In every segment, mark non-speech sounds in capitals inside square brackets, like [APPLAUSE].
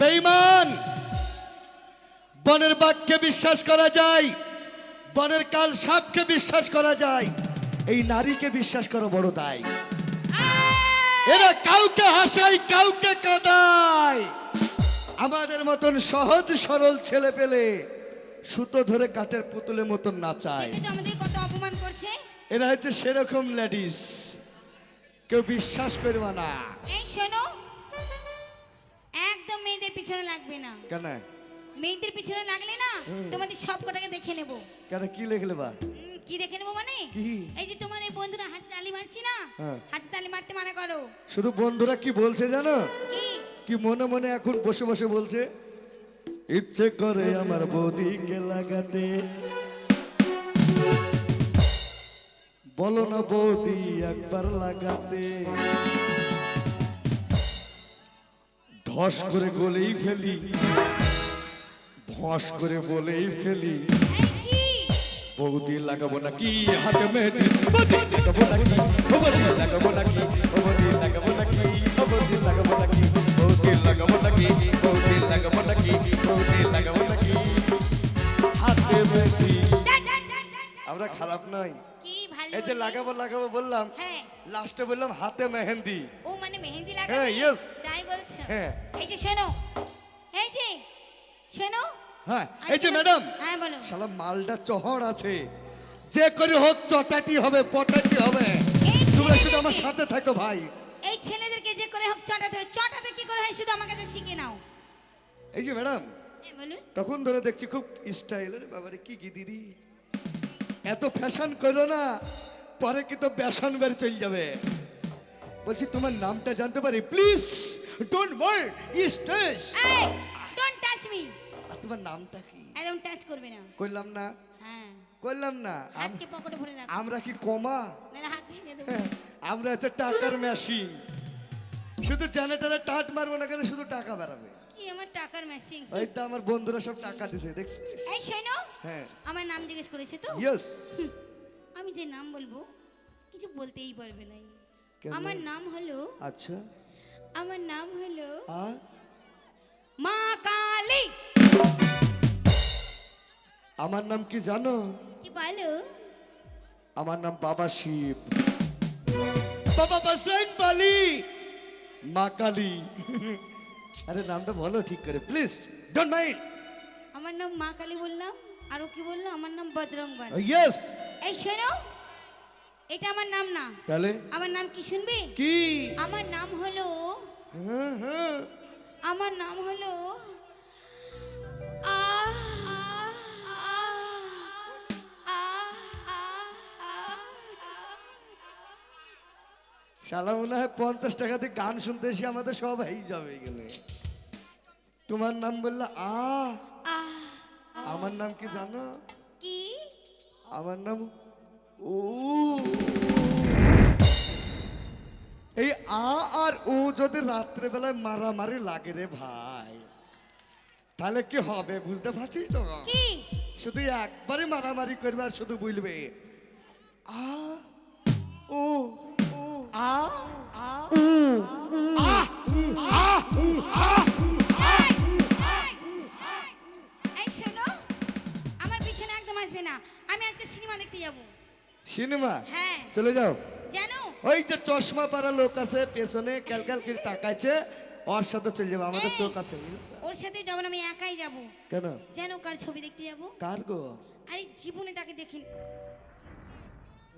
বেঈমান। বনের বাঘকে বিশ্বাস করা যায় বনের কাল সাপকে বিশ্বাস করা যায় এই নারীকে বিশ্বাস করা বড় দায় এরা কাউকে হাসায় কাউকে কাঁদায়। আমাদের মতন সহজ সরল ছেলে পেলে সুতো ধরে কাঠের পুতুলের মতন নাচায়। এরা হচ্ছে সেরকম লেডিস কেউ বিশ্বাস করবে না। এই শোনো মেয়েদের পিছনে লাগবে না। কেন? মেয়েদের পিছনে লাগলে না তোমাদের সব কটাকে দেখে নেব। কেন কি লিখলে বা? কি দেখে নেব মানে? এই যে তোমার এই বন্ধুরা হাতে তালি মারছি না? হ্যাঁ। হাতে তালি মারতে মানা করো। শুধু বন্ধুরা কি বলছে জানো? কি? কি মনে মনে এখন বসে বসে বলছে? ইচ্ছে করে আমার বৌদিকে লাগাতে। বলো না বৌদি একবার লাগাতে। ধস করে গলেই ফেলি। ভস করে বলেই ফেলি। বৌদি লাগাবো নাকি? হাতে মেহেদি লাগাবো নাকি? লাগাবো নাকি? নাকি। আমরা খারাপ ভালো এই যে লাগাবো লাগাবো বললাম হ্যাঁ। লাস্টে বললাম হাতে মেহেন্দি। ও মানে মেহেন্দি হ্যাঁ, লাগাবে yes. তাই বলছো? হ্যাঁ। এই যে শোনো এই যে শোনো। হ্যাঁ এই যে ম্যাডাম হ্যাঁ বলো। শালা মালটা চহর আছে। যে করে হোক চটাটি হবে পটাটি হবে। তোমরা শুধু আমার সাথে থাকো ভাই। এই ছেলেদেরকে যে করে হোক চটাতে হবে। চটাতে কি করে হয় শুধু আমার কাছে শিখে নাও। এই যে ম্যাডাম হ্যাঁ বলুন। তখন ধরে দেখছি খুব স্টাইল বাবারে কি কি দিদি এত ফ্যাশন করো না পরে কিন্তু ব্যাসন বের চলে যাবে। বলছি তোমার নামটা জানতে পারি? Please don't word stage don't touch me তোমার নামটা কি? একদম টাচ করবে না। করলাম না। হ্যাঁ। করলাম না। হাতকে পকেটে ভরে রাখ। আমরা কি কমা? না হাত ভেঙে দেবো। হ্যাঁ, আমরা হচ্ছে টাকার মেশিন শুধু জেনারেটারে টাট মারবো না কেন শুধু টাকা বেরাবে কি আমার টাকার মেশিন ওই তো আমার বন্ধুরা সব টাকা দিছে দেখছিস? এই শোনো হ্যাঁ। আমার নাম জিজ্ঞেস করেছে তো? ইয়েস আমি যে নাম বলব কিছু বলতেই পারবে না। আমার নাম হলো আচ্ছা। আমার নাম হলো মা কালী। আমার নাম কি জানো? কি বলো? আমার নাম বাবা শিব। বাবা বাসেন বালি। মা কালী। আরে নামটা বলো ঠিক করে প্লিজ ডোন্ট মাইন্ড আমার নাম মা কালী বললাম আরও কি বলল? আমার নাম বজরং বান ইয়েস এই শোনো এটা আমার নাম না। তাহলে? আমার নাম কি শুনবে? কি? আমার নাম হলো হ্যাঁ হ্যাঁ। আমার নাম হলো শালা মনে হয় পঞ্চাশ টাকা দিয়ে গান শুনতে এসে আমাদের সব হয়ে যাবে এখানে। তোমার নাম বললা আ। আমার নাম কি জানো? কি? আমার নাম ও এই আ আর ও যদি রাত্রেবেলায় মারামারি লাগে রে ভাই তাহলে কি হবে বুঝতে পারছিস তো? শুধু একবারে মারামারি করবে আর শুধু বলবে আ ও সিনেমা দেখতে যাব। সিনেমা? হ্যাঁ। চলে যাও। জানো ওই যে চশমা পাড়া লোক আছে পেছনে ক্যালকাল করে তাকাইছে ওর সাথে চলে যাব আমাদের চোখ আছে ওর সাথে যাব না আমি একাই যাব কেন? জানো কার ছবি দেখতে যাব? কার গো? আরে জীবনে তাকে দেখি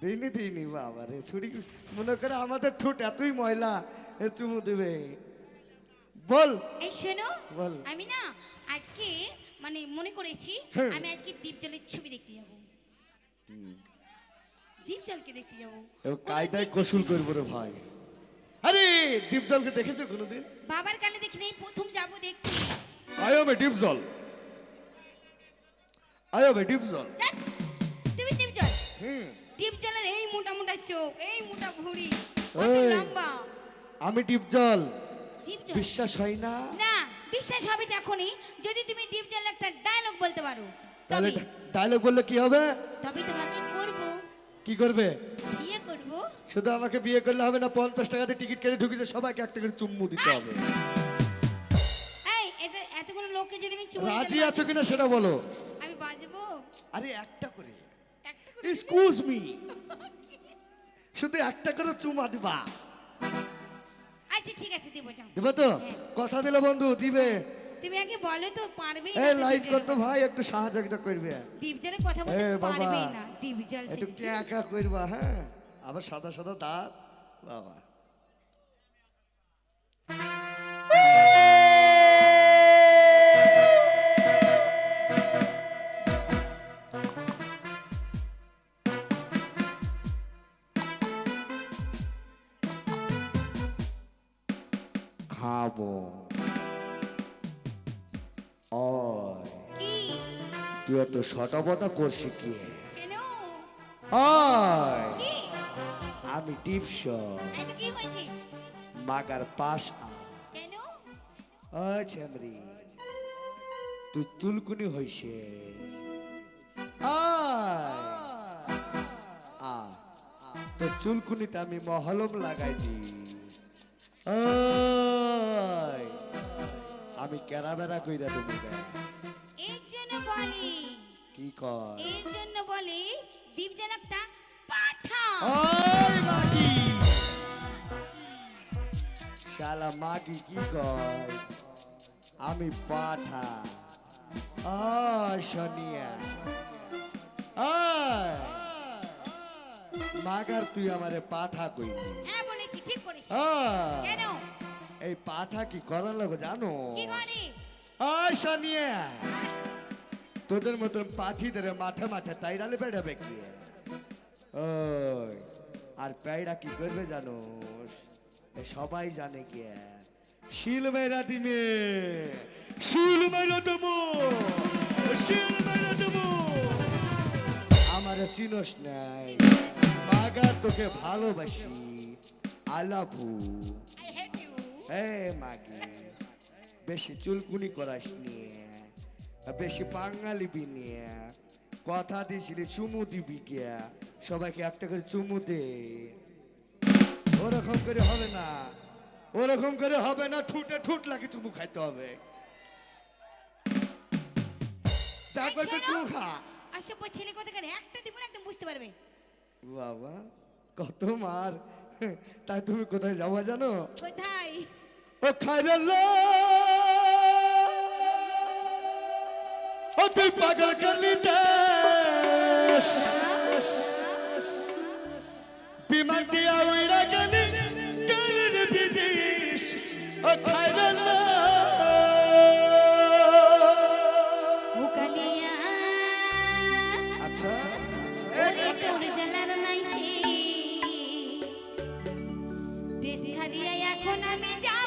দিইনি দিইনি বাবা রে ছুরি মনে করে আমাদের ঠোঁট এতই ময়লা এ চুমু দেবে। বল। এই শোনো বল। আমি না আজকে মানে মনে করেছি হ্যাঁ। আমি আজকে দীপজলের ছবি দেখতে যাব। দীপজলকে দেখতে যাব। কায়দায় কসুল করব রে ভাই। আরে দীপজলকে দেখেছ কোনোদিন? বাবার কালে দেখি নাই প্রথম যাব দেখতে। আয়ো বে ডিপজল আয়ো বে ডিপজল দেখ, এই মোটা মোটা চোখ এই মোটা ভুঁড়ি কত এই। লম্বা। আমি ডিপজল দীপজল বিশ্বাস হয় না? না বিশ্বাস হবে এখনই যদি তুমি দীপজল একটা ডায়লগ বলতে পারো। তাহলে তবে ডায়লগ বললে কি হবে? তবে তোমাকে করব। কি করবে? বিয়ে করব। শুধু আমাকে বিয়ে করলে হবে না পঞ্চাশ টাকাতে টিকিট কেটে ঢুকেছে সবাইকে একটা করে চুম্মু দিতে হবে। এই এ ওকে যদি আমি চুমু রাজি দিতে আছো কিনা সেটা বলো। আমি বাজবো। আরে একটা করে। এক্সকিউজ মি [LAUGHS] শুধু একটা করে চুমা দিবা। আচ্ছা ঠিক আছে দিব যাও। দিবে তো? কথা দিলে বন্ধু দিবে। তুমি আগে বলো তো পারবে এই লাইট করতো ভাই একটু সাহায্য করবে। দীপজলের কথা বলতে বাবা। না। দীপজল একটু একা করবা হ্যাঁ। আবার সাদা সাদা দাঁত বাবা। খাব কি? তুই এত সটাপটা করছি কি? আমি টিপস মাগার পাশ আছামরি তুই তুলকুনি হইছে। আ তো চুলকুনিতে আমি মহলম লাগাই দি ওই, আমি কেরা বেড়া কইরা তুমি এর জন্য বলি কি কর? এর জন্য বলি দীপজল একটা পাঠা ওই মাগি। শালা মাগি কি কয় আমি পাঠা। আয় শনিয়া আয় মাগার তুই আমারে পাঠা কইলি কেন? এই পাঠা কি করার লোক জানো? কি করে? তোদের মতন পাঠিদের মাঠে মাঠে তাইরালে বেড়াবে কি? আর পেড়া কি করবে জানো? সবাই জানে কি? শিল মেরা দিমে শিল মেরা দেবো শিল মেরা দেবো। আমারে চিনস নাই। মাগা তোকে ভালোবাসি। আই হেট ইউ হে মাগি বেশি চুলকুনি করাস নিয়ে বেশি বাঙালি বি নিয়ে কথা দিয়েছিলি চুমু দিবি গিয়া সবাইকে একটা করে চুমু দে। ওরকম করে হবে না। ওরকম করে হবে না ঠুটে ঠুট লাগে চুমু খাইতে হবে। তারপর তো চুমু খা। অসভ্য ছেলে কথা একটা দিব না একদম বুঝতে পারবে। বাবা কত মার। [LAUGHS] তাই তুমি কোথায় যাবা জানো? ও খাইরল তুই পাগল করলি বিমান দিয়া উড়া গেলি ও আচ্ছা। এখন আমি যা